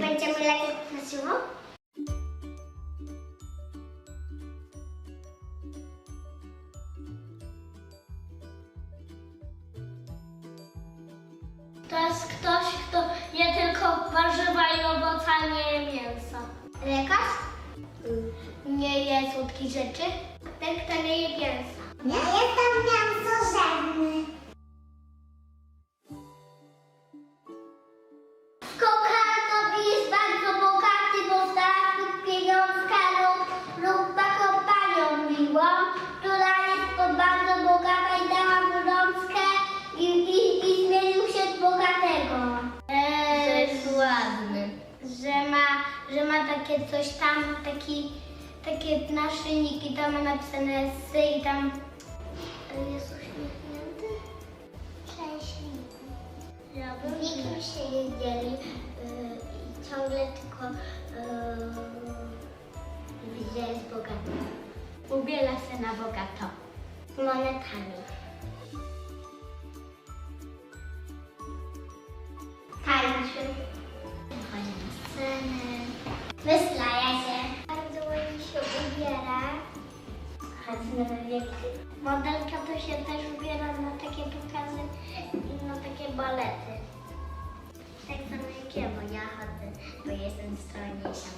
będziemy na siłą? To jest ktoś, kto je tylko warzywa i owoce, a nie je mięso. Lekarz? Nie je słodkich rzeczy. Ten, kto nie je mięsa. Nie jestem mięsożerny. Ładny. Że ma, że ma takie coś tam, taki, takie naszyjniki, tam ma napisane sy i tam jest uśmiechnięty. Szczęśliwy. Z nikim się nie dzieli yy, i ciągle tylko yy, widzi, że jest bogaty. Ubiela się na bogato. Monetami. Tańczy. Wyslaja się. Bardzo ładnie się ubiera. Chodzi na wywieki. Modelka to się też ubiera na takie pokazy i na takie balety. Tak samo jak ja, bo ja chodzę, bo jestem strojniejsza.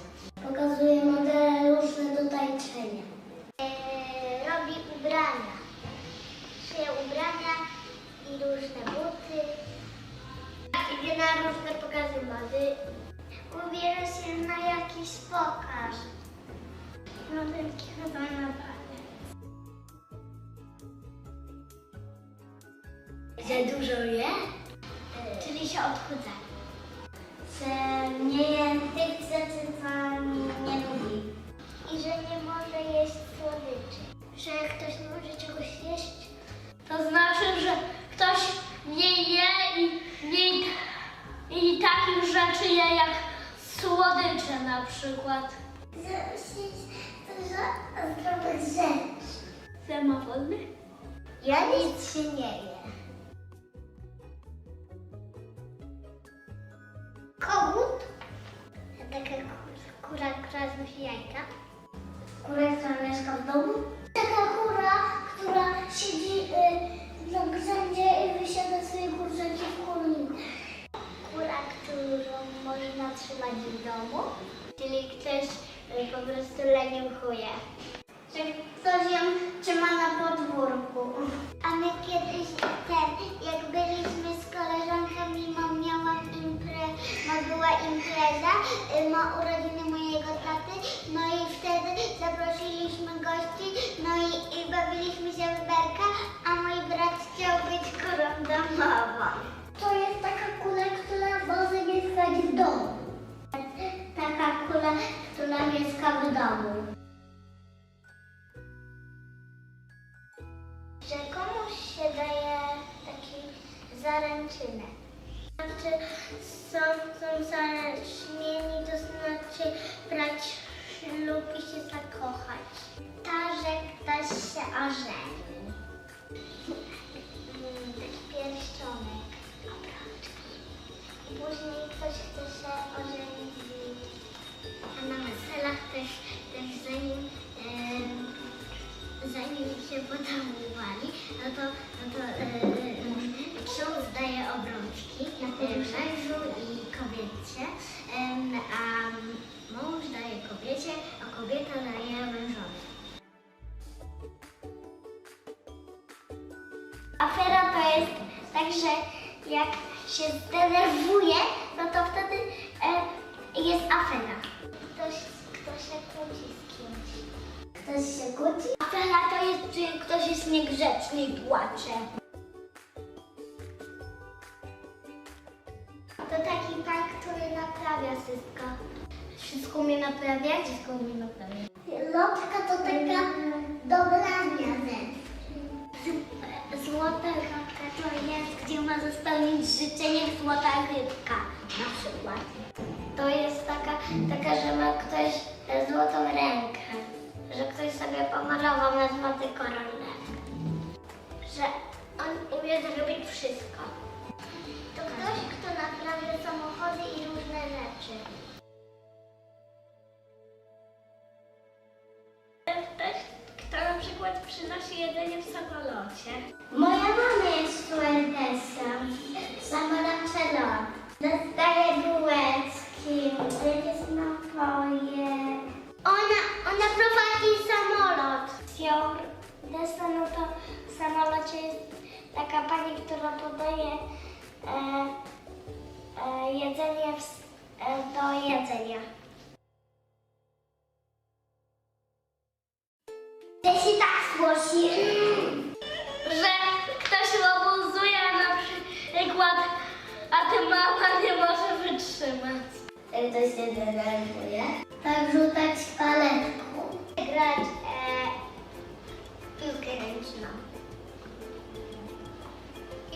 Pokazuje modele różne do tańczenia. Eee, robi ubrania. Szyje ubrania i różne buty. Idzie na różne pokazy mody. Ubiera się na jakiś pokaz. Modelki chyba na bale. Za dużo je? Czyli się odchudza. Że nie je tych nie lubi. I że nie może jeść słodyczy. Że jak ktoś nie może czegoś jeść, To znaczy, że ktoś nie je i, i, i takich rzeczy je jak słodycze na przykład. zdrowych rzeczy. Samowolny? Ja nic się nie je. Kogut? Taka ku- kura, która znosi jajka. Kura, która mieszka w domu? Taka kura, która siedzi y, na grzędzie i wysiada sobie kurczaki w kurniku. Kura, którą można trzymać w domu. Czyli ktoś y, po prostu leniuchuje. Że ktoś ją trzyma na podwórku. A my kiedyś ten, jak byliśmy z koleżankami, ma miała impre, ma była impreza, y, ma urodziny mojego taty, no i wtedy zaprosiliśmy gości, no i, i bawiliśmy się w berka, a mój brat chciał być kurą domową. Domu. że komuś się daje taki zaręczynek. Znaczy są, są zaśmieni, to znaczy brać ślub i się zakochać. To, że ktoś się ożeni. Mm, Taki pierścionek, kobieta daje mężowi. Afera to jest tak, że jak się zdenerwuje, no to wtedy e, jest afera. Ktoś, kto się kłóci z kimś. Ktoś się kłóci? Afera to jest, czy ktoś jest niegrzeczny i płacze. To taki pan, który naprawia wszystko. Wszystko umie naprawiać? Wszystko umie naprawiać. Lotka to taka dobrania rzecz. Złota rybka to jest, gdzie ma spełnić życzenie złota rybka na przykład. To jest taka, taka że ma ktoś złotą rękę. Że ktoś sobie pomalował na złoty koronek. Że on umie zrobić wszystko. To ktoś, kto naprawia samochody i różne rzeczy. Przynosi jedzenie w samolocie? Moja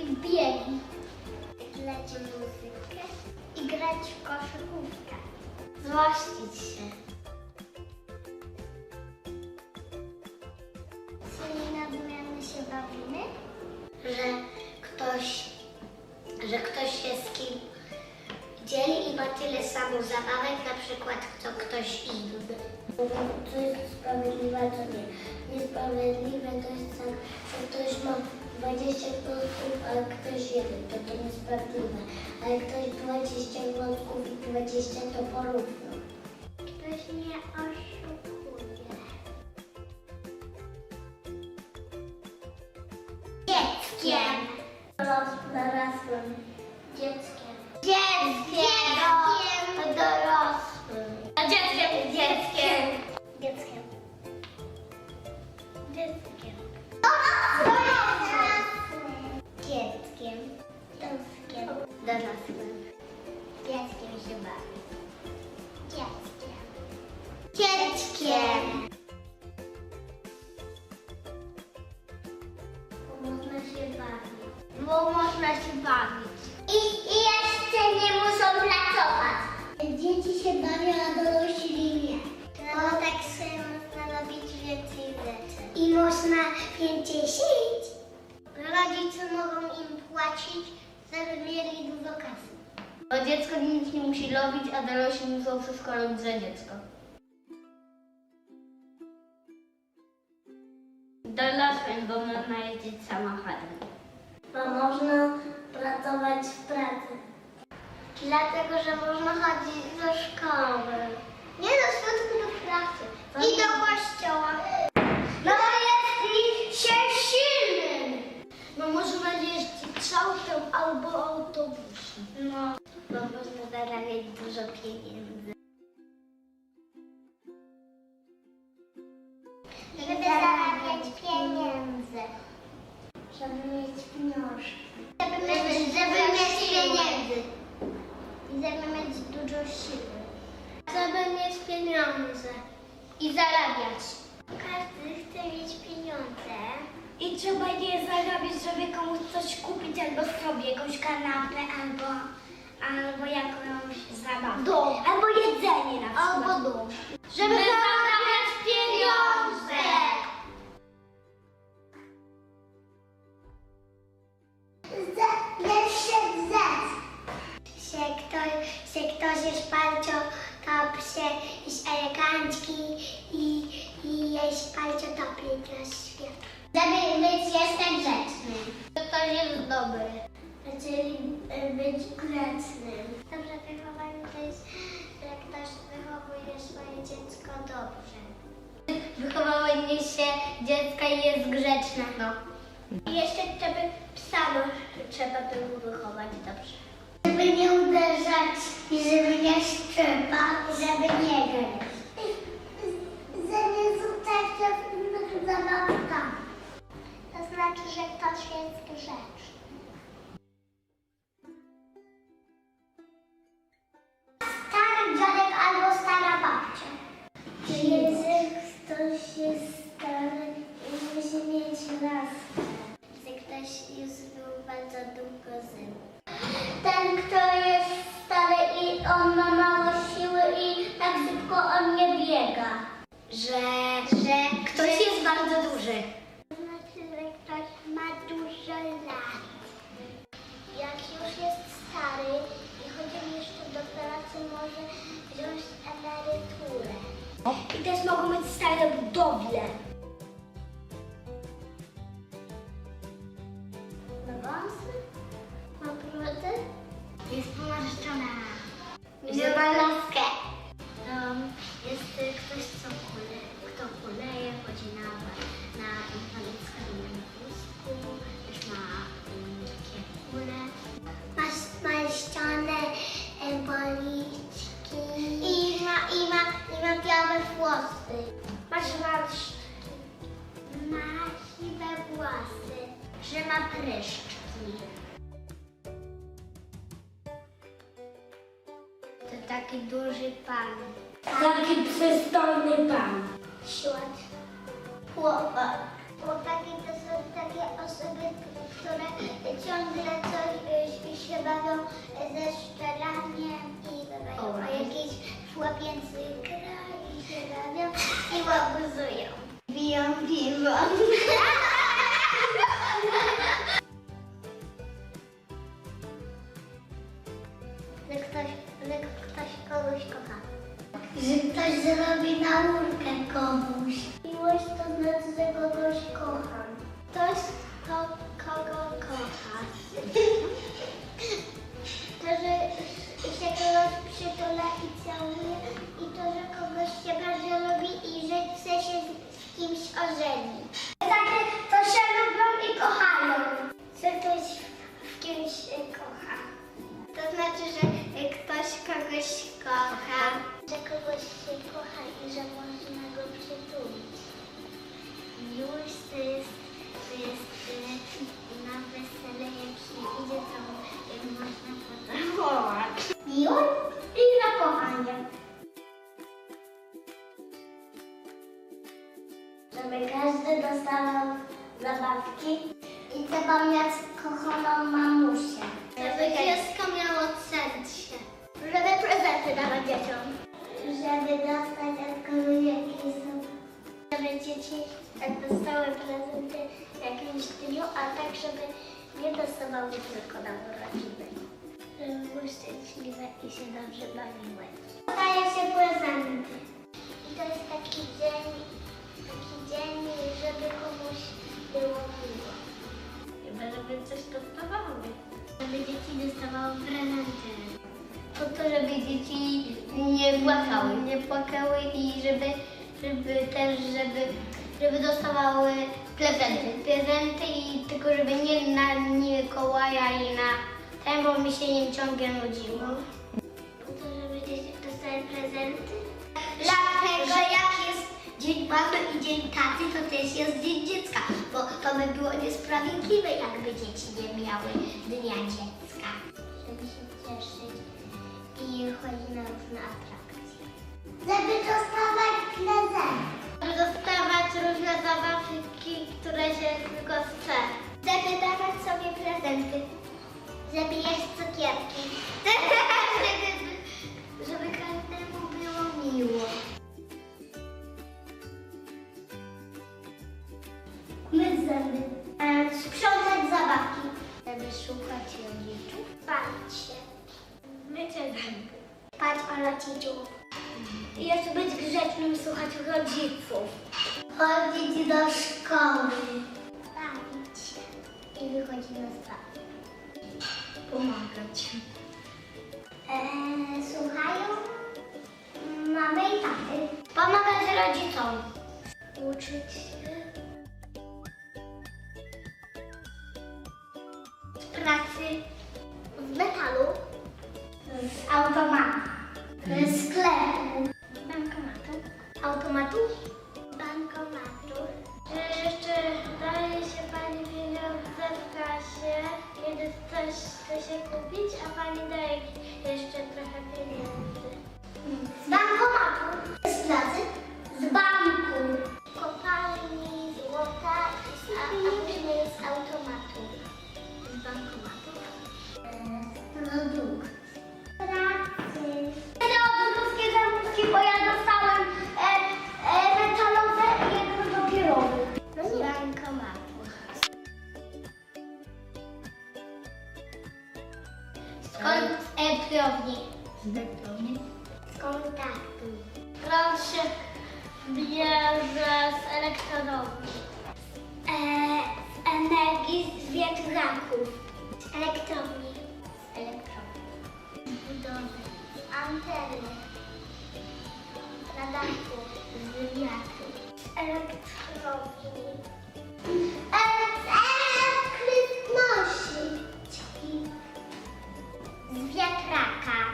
I w biegi. Grać muzykę. I grać w koszykówkę. Złościć się. Czyli nadmiarnie się bawimy? Że ktoś, że ktoś się z kim dzieli i ma tyle samo zabawek, na przykład co ktoś inny. Co jest sprawiedliwe, co nie. Niesprawiedliwe to jest tak, że ktoś ma 20 klocków, a ktoś jeden, to to niesprawiedliwe. A jak ktoś 20 klocków i 20 to porówno. Ktoś nie oszukuje. Dzieckiem. Dorosłym dzieckiem. Dzieckiem. Dorosłym. Dorosłym. Dzieckiem się bawi. Dzieckiem. Dzieckiem. Można się bawić. Bo można się bawić. I, I jeszcze nie muszą pracować. Dzieci się bawią, a dorośli nie. Bo tak sobie można robić więcej rzeczy. I można więcej siedzieć. Rodzice mogą im płacić, żeby mieli dużo kasy. Bo dziecko nic nie musi robić, a dorośli muszą wszystko robić za dziecko. Dorosłym, bo można jeździć samochodem. Bo można pracować w pracy. Dlatego, że można chodzić do szkoły. Nie do tylko do pracy. I do kościoła. No to jest się silnym. No można jeździć autem albo autobusem. No. Bo można zarabiać dużo pieniędzy. Żeby zarabiać jeść palcio to piękna świat. Żeby być jeszcze grzecznym. To ktoś jest dobry. Czyli y, być grzecznym. Dobrze wychowanie to jest, że ktoś wychowuje swoje dziecko dobrze. Wychowywanie się dziecka i jest grzeczne. No. I jeszcze żeby psa no, trzeba było wychować dobrze. Żeby nie uderzać i żeby nie szczepać. Żeby nie grać. Żeby rzucać się zabawkach. To znaczy, że ktoś jest grzeczny. Stary dziadek albo stara babcia. Jeżeli ktoś urodzinała na inwalidzkim wózku, też ma um, takie kule. Ma, ma ściane policzki i ma, i ma, i ma białe włosy. Ma, ma, ma siwe włosy, że ma pryszczki. To taki duży pan. Taki przystojny pan. Siłacz. Chłopak. Chłopaki to są takie osoby, które ciągle coś y, się bawią ze szczelaniem i gadają o jakiejś chłopięcy kraj żeby komuś było miło. Chyba, żeby coś dostawały. Żeby dzieci dostawały prezenty. Po to, żeby dzieci nie płakały. Nie płakały i żeby, żeby też, żeby, żeby dostawały prezenty. Prezenty i tylko, żeby nie na Mikołaja i na ten, bo mi się nim ciągle nudziło. Też jest Dzień Dziecka, bo to by było niesprawiedliwe, jakby dzieci nie miały Dnia Dziecka. Żeby się cieszyć i chodzić na różne atrakcje. Żeby dostawać prezenty. Żeby dostawać różne zabawki, które się tylko chce. Żeby dawać sobie prezenty. Żeby jeść cukierki. żeby, Szukać rodziców. Bawić się. Mycie zęby. Spać o rodziców. Jeszcze być grzecznym, słuchać rodziców. Chodzić do szkoły. Bawić się. I wychodzić na spacer. Pomagać. Eee, słuchają mamy i taty. Pomagać rodzicom. Uczyć się. Z wiatraka.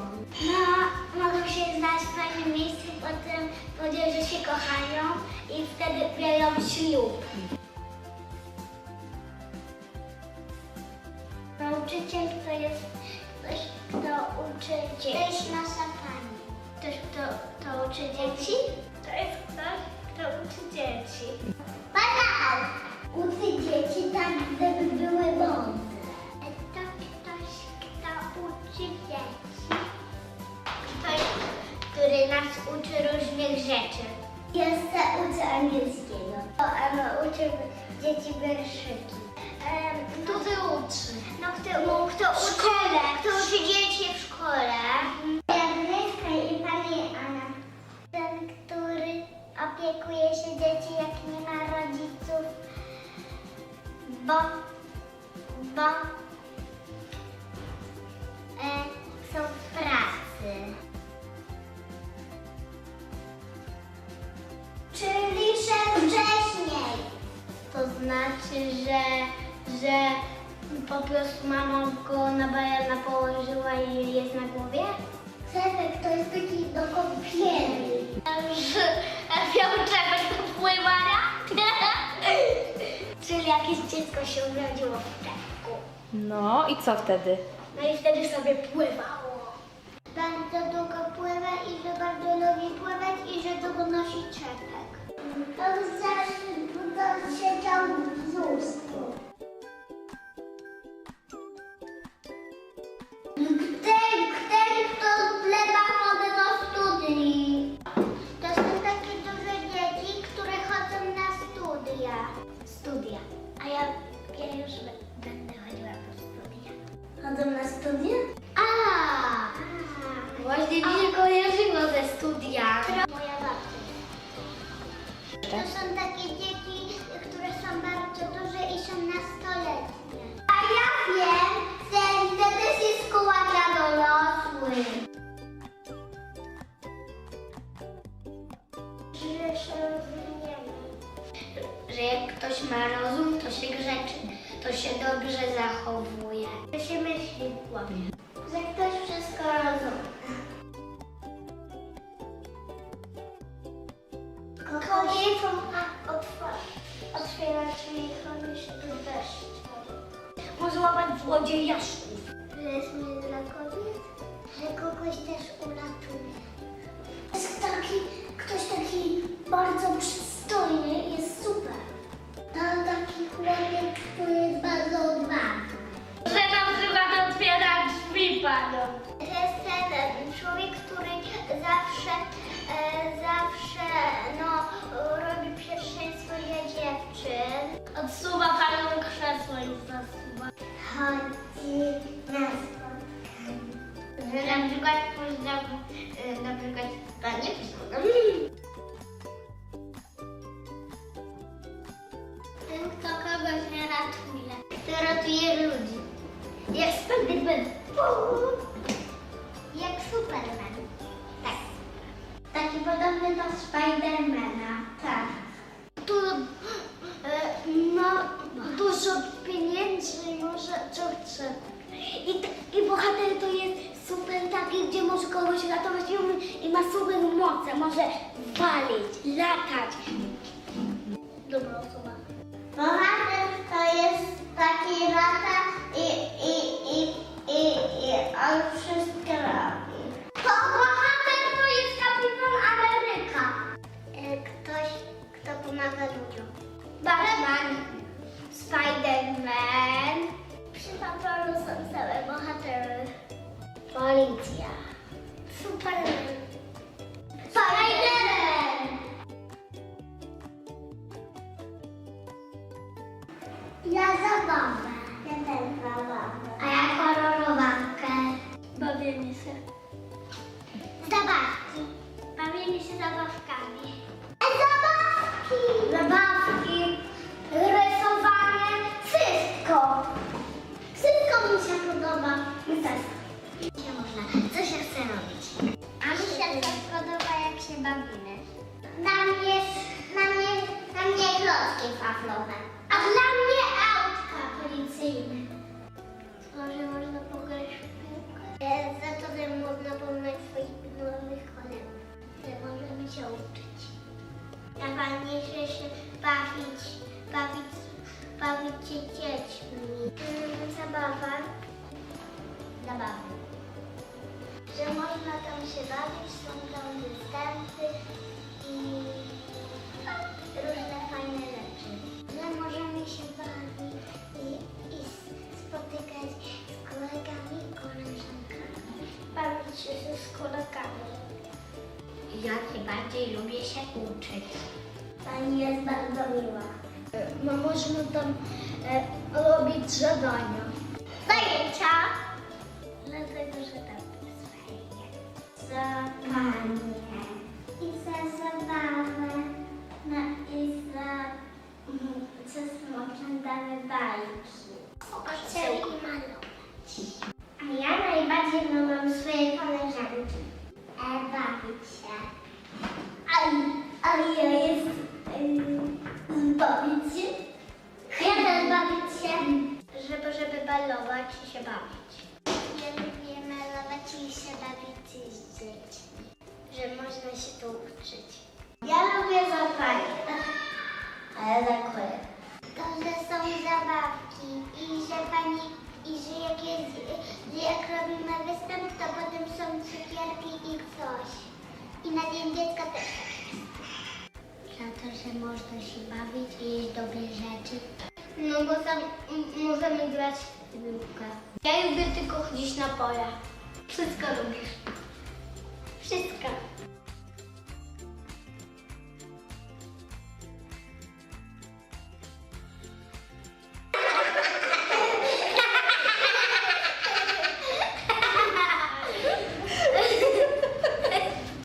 No, mogą się znaleźć w fajnym miejscu, potem powiedzieć, że się kochają i wtedy biorą ślub. Nauczyciel to jest ktoś, kto uczy dzieci. To jest nasza pani. Ktoś, kto, kto uczy dzieci? To jest ktoś, kto uczy dzieci. Uczy różnych rzeczy. Jeszcze uczę angielskiego. O, ano, uczę dzieci wierszyki. Że, po prostu mama go na bajana położyła i jest na głowie? Sebek to jest taki do kąpieli. Miał czepek do pływania? Czyli jakieś dziecko się urodziło w czepku. No i co wtedy? No i wtedy sobie pływało. Bardzo długo pływa i że bardzo lubi pływać i że długo nosi czepek. To zawsze to siedział w brzuszku. Ten, Onde ele achou. Jak Superman. Tak. Taki podobny do Spidermana. Tak. Tu e, ma dużo pieniędzy i może co chce. I, I bohater to jest super taki, gdzie może kogoś ratować i, i ma super moce. Może walić, latać. Dobra osoba. Bohater to jest taki lata i, i, i, i, i on wszystko robi. To bohater to jest kapitan Ameryka. E, Ktoś, kto pomaga ludziom. Batman. Spiderman. Przy patrolu są całe bohatery. Alicja. Superman. A dla mnie autka policyjne. Może można pograć w piłkę? Za to, że można poznać swoich nowych kolegów. Że możemy się uczyć. Najfajniejsze się bawić, bawić, bawić się dziećmi. Mm, Zabawa. Zabawa. Że można tam się bawić, są tam występy i różne fajne spotykać z kolegami i koleżankami. Bawić się z kolegami. Ja najbardziej lubię się uczyć. Pani jest bardzo miła. No można tam e, robić zadania. Zajęcia. Dlatego, że tam jest fajnie. Za panie. I za zabawę. No i za... mm, Co oglądamy bajki. Chcieli malować. A ja najbardziej lubię swoje koleżanki. E, bawić się. A, a ja jest... y, bawić się. Ja też bawić się. Żeby, żeby balować i się bawić. Ja lubię malować i się bawić z dziećmi, że można się tu uczyć. Ja lubię zapanie, a ja i że jak, jest, jak robimy występ, to potem są cukierki i coś. I na dzień dziecka też tak jest. Za to, że można się bawić i jeść dobre rzeczy. No bo tam m- możemy grać w piłkę. Ja lubię tylko chodzić na pola. Wszystko lubisz.